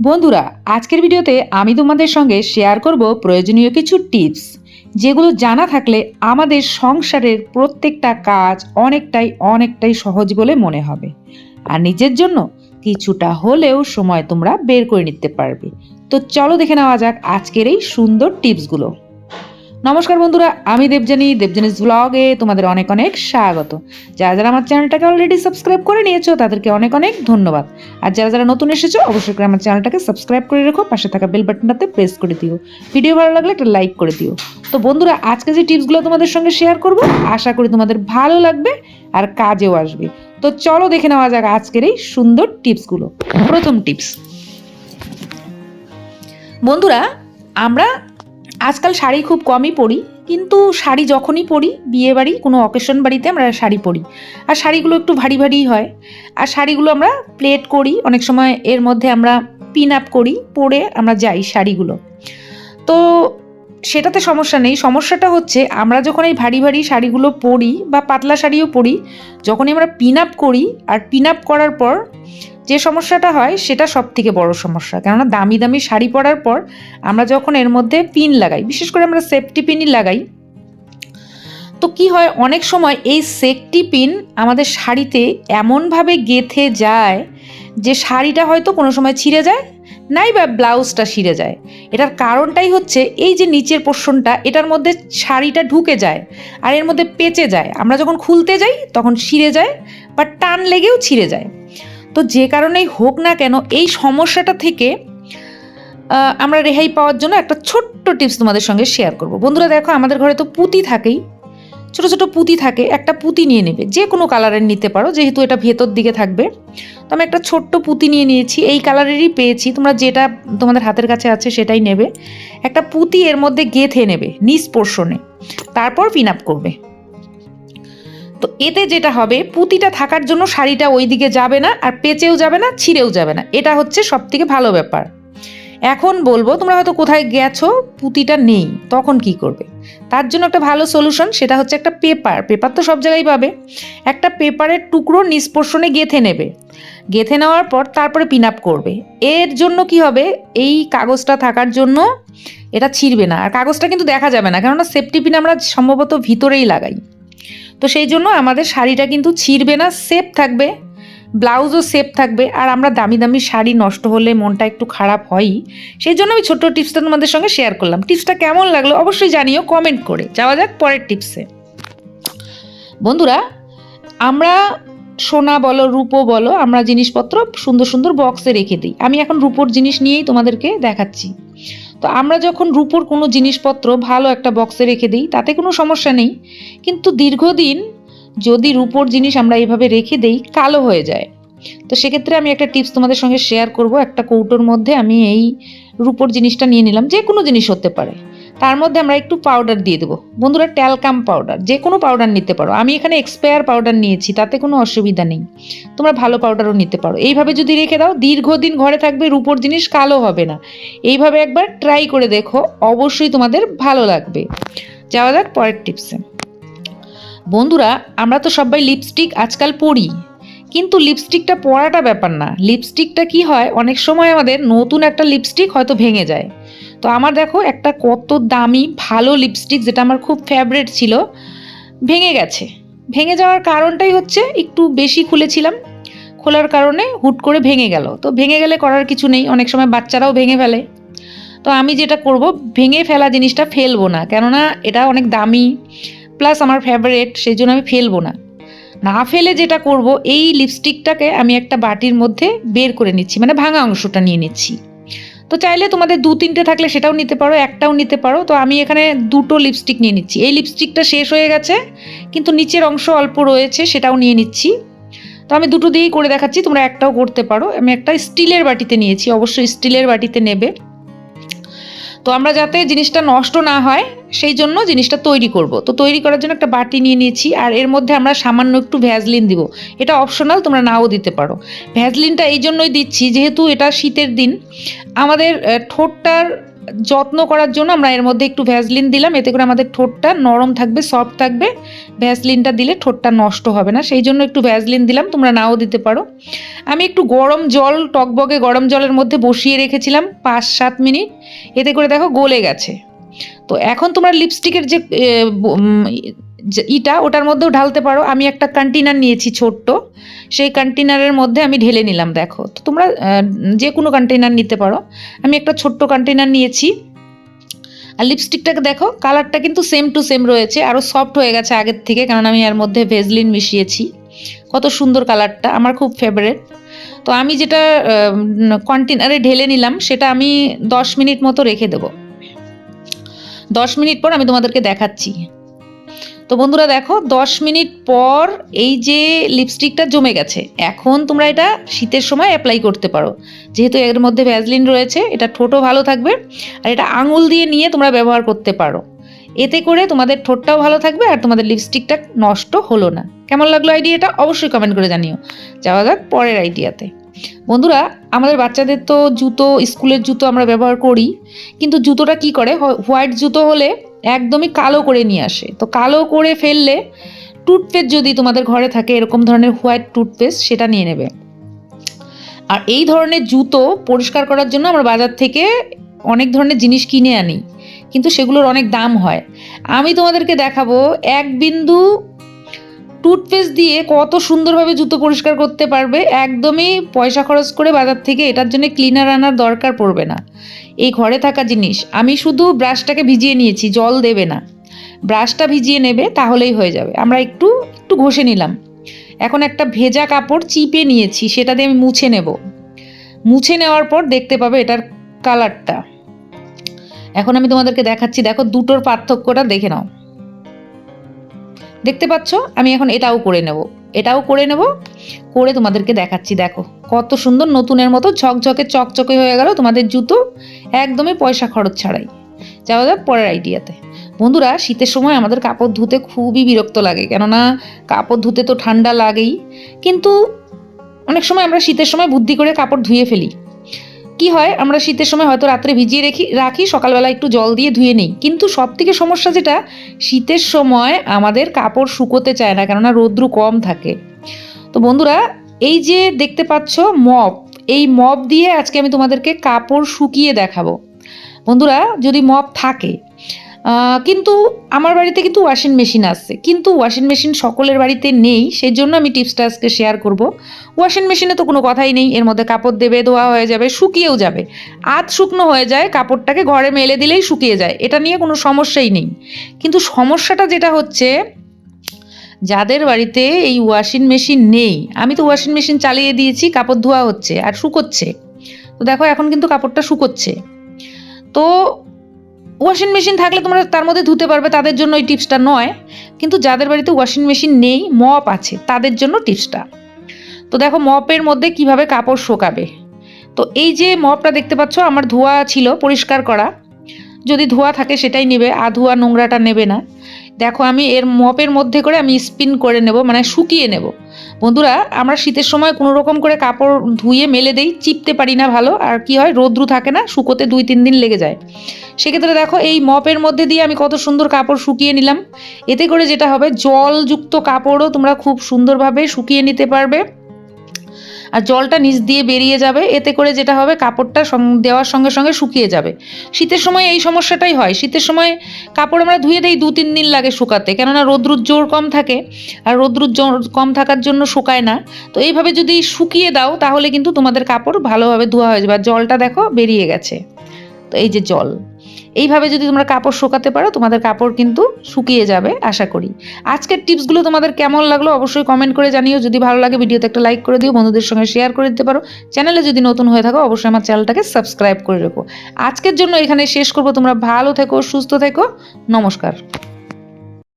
বন্ধুরা, আজকের ভিডিওতে আমি তোমাদের সঙ্গে শেয়ার করব প্রয়োজনীয় কিছু টিপস যেগুলো জানা থাকলে আমাদের সংসারের প্রত্যেকটা কাজ অনেকটাই অনেকটাই সহজ বলে মনে হবে। আর নিজের জন্য কিছুটা হলেও সময় তোমরা বের করে নিতে পারবে। তো চলো দেখে নেওয়া যাক আজকের এই সুন্দর টিপসগুলো নমস্কার বন্ধুরা, আমি দেবজানি দেবজানিস ব্লগে তোমাদের অনেক অনেক স্বাগত। যারা যারা আমার চ্যানেলটাকে অলরেডি সাবস্ক্রাইব করে নিয়েছো, তাদেরকে অনেক অনেক ধন্যবাদ। আর যারা যারা নতুন এসেছ, অবশ্যই করে আমার চ্যানেলটাকে সাবস্ক্রাইব করে রেখো, পাশে থাকা বেল বাটনটাতে প্রেস করে দিও। ভিডিও ভালো লাগলে একটা লাইক করে দিও। তো বন্ধুরা, আজকে যে টিপসগুলো তোমাদের সঙ্গে শেয়ার করব, আশা করি তোমাদের ভালো লাগবে আর কাজেও আসবে। তো চলো দেখে নেওয়া যাক আজকের এই সুন্দর টিপসগুলো প্রথম টিপস বন্ধুরা, আমরা আজকাল শাড়ি খুব কমই পরি, কিন্তু শাড়ি যখনই পরি, বিয়ে বাড়ি, কোনো অকেশন বাড়িতে আমরা শাড়ি পরি। আর শাড়িগুলো একটু ভারী ভারী হয়। আর শাড়িগুলো আমরা প্লেট করি, অনেক সময় এর মধ্যে আমরা পিন আপ করি, পরে আমরা যাই শাড়িগুলো। তো সেটাতে সমস্যা নেই। সমস্যাটা হচ্ছে, আমরা যখন এই ভারী ভারী শাড়িগুলো পরি বা পাতলা শাড়িও পরি, যখনই আমরা পিন আপ করি আর পিন আপ করার পর যে সমস্যাটা হয়, সেটা সব থেকে বড় সমস্যা। কেননা দামি দামি শাড়ি পরার পর আমরা যখন এর মধ্যে পিন লাগাই, বিশেষ করে আমরা সেফটি পিনই লাগাই, তো কি হয়, অনেক সময় এই সেফটি পিন আমাদের শাড়িতে এমনভাবে গেথে যায় যে শাড়িটা হয়তো কোনো সময় ছিঁড়ে যায় নাই বা ব্লাউজটা ছিঁড়ে যায়। এটার কারণটাই হচ্ছে এই যে নিচের পোর্শনটা এটার মধ্যে শাড়িটা ঢুকে যায় আর এর মধ্যে পেঁচে যায়। আমরা যখন খুলতে যাই তখন ছিঁড়ে যায় বা টান লেগেও ছিঁড়ে যায়। তো যে কারণেই হোক না কেন এই সমস্যাটা থেকে আমরা রেহাই পাওয়ার জন্য একটা ছোট্ট টিপস তোমাদের সঙ্গে শেয়ার করব। বন্ধুরা দেখো, আমাদের ঘরে তো পুঁতি থাকেই। ছোট ছোট পুঁতি থাকে, একটা পুঁতি নিয়ে নেবে। যে কোনো কালারের নিতে পারো, যেহেতু এটা ভেতর দিকে থাকবে। তো আমি একটা ছোট্ট পুঁতি নিয়ে নিয়েছি। এই কালারেরই পেয়েছি। তোমরা যেটা তোমাদের হাতের কাছে আছে সেটাই নেবে। একটা পুঁতি এর মধ্যে গেঁথে নেবে নিষ্পর্শনে পোর্শনে। তারপর পিন আপ করবে। তো এতে যেটা হবে, পুঁতিটা থাকার জন্য শাড়িটা ওই দিকে যাবে না আর পেঁচেও যাবে না, ছিঁড়েও যাবে না। এটা হচ্ছে সব থেকে ভালো ব্যাপার। এখন বলব, তোমরা হয়তো কোথায় গেছো, পুঁতিটা নেই, তখন কি করবে? তার জন্য একটা ভালো সলিউশন সেটা হচ্ছে একটা পেপার পেপার তো সব জায়গায় পাবে। একটা পেপারের টুকরো নিষ্পর্শনে গেথে নেবে। গেথে নেওয়ার পর তারপরে পিন আপ করবে। এর জন্য কি হবে? এই কাগজটা থাকার জন্য এটা ছিঁড়বে না। আর কাগজটা কিন্তু দেখা যাবে না, কেননা সেফটি পিন আমরা সম্ভবত ভিতরেই লাগাই। তো সেই জন্য আমাদের শাড়িটা কিন্তু ছিঁড়বে না সেফ থাকবে। ব্লাউজও সেফ থাকবে। আর আমরা দামি দামি শাড়ি নষ্ট হলে মনটা একটু খারাপ হয়ই। সেই জন্য আমি ছোট্ট টিপসটা তোমাদের সঙ্গে শেয়ার করলাম। টিপসটা কেমন লাগল অবশ্যই জানিও কমেন্ট করে। যাওয়া যাক পরের টিপসে বন্ধুরা, আমরা সোনা বলো, রূপো বলো, আমরা জিনিসপত্র সুন্দর সুন্দর বক্সে রেখে দিই। আমি এখন রূপোর জিনিস নিয়েই তোমাদেরকে দেখাচ্ছি। তো আমরা যখন রূপোর কোনো জিনিসপত্র ভালো একটা বক্সে রেখে দিই, তাতে কোনো সমস্যা নেই। কিন্তু দীর্ঘদিন যদি রূপোর জিনিস আমরা এভাবে রেখে দেই, কালো হয়ে যায়। তো সেক্ষেত্রে আমি একটা টিপস তোমাদের সঙ্গে শেয়ার করব। একটা কৌটোর মধ্যে আমি এই রূপোর জিনিসটা নিয়ে নিলাম যে কোনো জিনিস হতে পারে। তার মধ্যে আমরা একটু পাউডার দিয়ে দেবো। বন্ধুরা ট্যালকাম পাউডার যে কোনো পাউডার নিতে পারো। আমি এখানে এক্সপায়ার পাউডার নিয়েছি, তাতে কোনো অসুবিধা নেই। তোমরা ভালো পাউডারও নিতে পারো। এইভাবে যদি রেখে দাও, দীর্ঘদিন ঘরে থাকবে, রূপোর জিনিস কালো হবে না। এইভাবে একবার ট্রাই করে দেখো, অবশ্যই তোমাদের ভালো লাগবে। যাওয়া যাক পরের টিপসে বন্ধুরা, আমরা তো সবাই লিপস্টিক আজকাল পরি। কিন্তু লিপস্টিকটা পরাটা ব্যাপার না। লিপস্টিকটা কি হয়, অনেক সময় আমাদের নতুন একটা লিপস্টিক হয়তো ভেঙে যায়। তো আমার দেখো, একটা কত দামি, ভালো লিপস্টিক যেটা আমার খুব ফেভারেট ছিল, ভেঙে গেছে। ভেঙে যাওয়ার কারণটাই হচ্ছে, একটু বেশি খুলেছিলাম। খোলার কারণে হুট করে ভেঙে গেল। তো ভেঙে গেলে করার কিছু নেই, অনেক সময় বাচ্চারাও ভেঙে ফেলে। তো আমি যেটা করব, ভেঙে ফেলা জিনিসটা ফেলব না। কেননা এটা অনেক দামি প্লাস আমার ফেভারেট সেই জন্য আমি ফেলব না। না ফেলে যেটা করব, এই লিপস্টিকটাকে আমি একটা বাটির মধ্যে বের করে নিচ্ছি মানে ভাঙা অংশটা নিয়ে নিচ্ছি। তো চাইলে তোমাদের দু তিনটে থাকলে সেটাও নিতে পারো, একটাও নিতে পারো। তো আমি এখানে দুটো লিপস্টিক নিয়ে নিচ্ছি। এই লিপস্টিকটা শেষ হয়ে গেছে, কিন্তু নিচের অংশ অল্প রয়েছে, সেটাও নিয়ে নিচ্ছি। তো আমি দুটো দিয়েই করে দেখাচ্ছি, তোমরা একটাও করতে পারো। আমি একটা স্টিলের বাটিতে নিয়েছি, অবশ্যই স্টিলের বাটিতে নেবে। তো আমরা যাতে জিনিসটা নষ্ট না হয়, সেই জন্য জিনিসটা তৈরি করব। তো তৈরি করার জন্য একটা বাটি নিয়ে নিয়েছি, আর এর মধ্যে আমরা সামান্য একটু ভ্যাজলিন দিব। এটা অপশনাল তোমরা নাও দিতে পারো। ভ্যাজলিনটা এই জন্যই দিচ্ছি, যেহেতু এটা শীতের দিন। আমাদের ঠোঁটটার যত্ন করার জন্য আমরা এর মধ্যে একটু ভ্যাসলিন দিলাম। এতে করে আমাদের ঠোঁটটা নরম থাকবে সফট থাকবে। ভ্যাসলিনটা দিলে ঠোঁটটা নষ্ট হবে না। সেই জন্য একটু ভ্যাসলিন দিলাম। তোমরা নাও দিতে পারো। আমি একটু গরম জল, টকবগে গরম জলের মধ্যে বসিয়ে রেখেছিলাম পাঁচ সাত মিনিট। এতে করে দেখো গলে গেছে। তো এখন তোমরা লিপস্টিকের যে ইটা ওটার মধ্যেও ঢালতে পারো। আমি একটা কন্টেনার নিয়েছি ছোট্ট। সেই কন্টেনারের মধ্যে আমি ঢেলে নিলাম, দেখো। তো তোমরা যে কোনো কন্টেনার নিতে পারো। আমি একটা ছোট্ট কন্টেনার নিয়েছি। আর লিপস্টিকটাকে দেখো কালারটা কিন্তু সেম টু সেম রয়েছে। আরও সফট হয়ে গেছে আগের থেকে, কারণ আমি এর মধ্যে ভেজলিন মিশিয়েছি। কত সুন্দর কালারটা আমার খুব ফেভারেট তো আমি যেটা কন্টেনারে ঢেলে নিলাম, সেটা আমি দশ মিনিট মতো রেখে দেবো। দশ মিনিট পর আমি তোমাদেরকে দেখাচ্ছি। তো বন্ধুরা দেখো, দশ মিনিট পর এই যে লিপস্টিকটা জমে গেছে, এখন তোমরা এটা শীতের সময় অ্যাপ্লাই করতে পারো। যেহেতু এর মধ্যে ভ্যাজলিন রয়েছে, এটা ঠোঁটও ভালো থাকবে, আর এটা আঙুল দিয়ে নিয়ে তোমরা ব্যবহার করতে পারো। এতে করে তোমাদের ঠোঁটটাও ভালো থাকবে, আর তোমাদের লিপস্টিকটা নষ্ট হলো না। কেমন লাগল আইডিয়াটা অবশ্যই কমেন্ট করে জানিও। যাওয়া যাক পরের আইডিয়াতে বন্ধুরা, আমাদের বাচ্চাদের তো জুতো, স্কুলের জুতো আমরা ব্যবহার করি, কিন্তু জুতোটা কি করে? হোয়াইট জুতো হলে একদমই কালো করে নিয়ে আসে। তো কালো করে ফেললে টুথপেস্ট যদি তোমাদের ঘরে থাকে, এরকম ধরনের হোয়াইট টুথপেস্ট সেটা নিয়ে নেবে। আর এই ধরনের জুতো পরিষ্কার করার জন্য আমরা বাজার থেকে অনেক ধরনের জিনিস কিনে আনি, কিন্তু সেগুলোর অনেক দাম হয়। আমি তোমাদেরকে দেখাবো, এক বিন্দু টুথপেস্ট দিয়ে কত সুন্দরভাবে জুতো পরিষ্কার করতে পারবে, একদমই পয়সা খরচ করে বাজার থেকে এটার জন্য ক্লিনার আনার দরকার পড়বে না। এই ঘরে থাকা জিনিস, আমি শুধু ব্রাশটাকে ভিজিয়ে নিয়েছি, জল দেবে না। ব্রাশটা ভিজিয়ে নেবে, তাহলেই হয়ে যাবে। আমরা একটু একটু ঘষে নিলাম। এখন একটা ভেজা কাপড় চিপে নিয়েছি, সেটা দিয়ে আমি মুছে নেব। মুছে নেওয়ার পর দেখতে পাবে এটার কালারটা এখন আমি তোমাদেরকে দেখাচ্ছি, দেখো দুটোর পার্থক্যটা দেখে নাও। দেখতে পাচ্ছ? আমি এখন এটাও করে নেব। এটাও করে নেব। করে তোমাদেরকে দেখাচ্ছি, দেখো। কত সুন্দর নতুনের মতো ঝকঝকে, চকচকে হয়ে গেল তোমাদের জুতো। একদমই পয়সা খরচ ছাড়াই। যাওয়া যাক পরের আইডিয়াতে বন্ধুরা, শীতের সময় আমাদের কাপড় ধুতে খুবই বিরক্ত লাগে। কেননা, কাপড় ধুতে তো ঠান্ডা লাগেই। কিন্তু অনেক সময় আমরা শীতের সময় বুদ্ধি করে কাপড় ধুয়ে ফেলি। কি হয়, আমরা শীতের সময় হয়তো রাত্রে ভিজিয়ে রেখি, রাখি, সকালবেলা একটু জল দিয়ে ধুয়ে নিই। কিন্তু সব থেকে সমস্যা যেটা, শীতের সময় আমাদের কাপড় শুকোতে চায় না, কেননা রৌদ্রু কম থাকে। তো বন্ধুরা, এই যে দেখতে পাচ্ছ মপ এই মপ দিয়ে আজকে আমি তোমাদেরকে কাপড় শুকিয়ে দেখাবো। বন্ধুরা, যদি মপ থাকে কিন্তু আমার বাড়িতে কিন্তু ওয়াশিং মেশিন আসছে কিন্তু ওয়াশিং মেশিন সকলের বাড়িতে নেই সেই জন্য আমি টিপসটা আজকে শেয়ার করব। ওয়াশিং মেশিনে তো কোনো কথাই নেই, এর মধ্যে কাপড় দেবে, ধোয়া হয়ে যাবে, শুকিয়েও যাবে। আধ শুকনো হয়ে যায়, কাপড়টাকে ঘরে মেলে দিলেই শুকিয়ে যায়, এটা নিয়ে কোনো সমস্যাই নেই। কিন্তু সমস্যাটা যেটা হচ্ছে, যাদের বাড়িতে এই ওয়াশিং মেশিন নেই, আমি তো ওয়াশিং মেশিন চালিয়ে দিয়েছি, কাপড় ধোয়া হচ্ছে আর শুকোচ্ছে। তো দেখো, এখন কিন্তু কাপড়টা শুকোচ্ছে। তো ওয়াশিং মেশিন থাকলে তোমরা তার মধ্যে ধুতে পারবে, তাদের জন্য এই টিপসটা নয়। কিন্তু যাদের বাড়িতে ওয়াশিং মেশিন নেই মপ আছে, তাদের জন্য টিপসটা তো দেখো মপের মধ্যে কীভাবে কাপড় শোকাবে। তো এই যে মপটা দেখতে পাচ্ছ, আমার ধোয়া ছিল পরিষ্কার করা। যদি ধোয়া থাকে সেটাই নেবে আধোয়া নোংরাটা নেবে না। দেখো আমি এর মপের মধ্যে করে আমি স্পিন করে নেব মানে শুকিয়ে নেব। বন্ধুরা, আমরা শীতের সময় কোনো রকম করে কাপড় ধুয়ে মেলে দেই, চিপতে পারি না ভালো। আর কি হয়, রোদ্রু থাকে না, শুকোতে দুই তিন দিন লেগে যায়। সেক্ষেত্রে দেখো, এই মপের মধ্যে দিয়ে আমি কত সুন্দর কাপড় শুকিয়ে নিলাম। এতে করে যেটা হবে, জলযুক্ত কাপড়ও তোমরা খুব সুন্দরভাবে শুকিয়ে নিতে পারবে। আর জলটা নিচ দিয়ে বেরিয়ে যাবে, এতে করে যেটা হবে কাপড়টা দেওয়ার সঙ্গে সঙ্গে শুকিয়ে যাবে। শীতের সময় এই সমস্যাটাই হয়। শীতের সময় কাপড় আমরা ধুয়ে দিই দু তিন দিন লাগে শুকাতে, কেননা রোদ্রুর জোর কম থাকে আর রোদ্রুর জোর কম থাকার জন্য শুকায় না। তো এইভাবে যদি শুকিয়ে দাও, তাহলে কিন্তু তোমাদের কাপড় ভালোভাবে ধোয়া হয়ে যাবে। আর জলটা দেখো বেরিয়ে গেছে। তো এই যে জল। এইভাবে যদি তোমরা কাপড় শুকাতে পারো, তোমাদের কাপড় কিন্তু শুকিয়ে যাবে, আশা করি। আজকের টিপসগুলো তোমাদের কেমন লাগল অবশ্যই কমেন্ট করে জানিও। যদি ভালো লাগে ভিডিওতে একটা লাইক করে দিও, বন্ধুদের সঙ্গে শেয়ার করে দিতে পারো। চ্যানেলে যদি নতুন হয়ে থাকো, অবশ্যই আমার চ্যানেলটাকে সাবস্ক্রাইব করে রেখো। আজকের জন্য এখানে শেষ করব। তোমরা ভালো থেকো, সুস্থ থেকো। নমস্কার।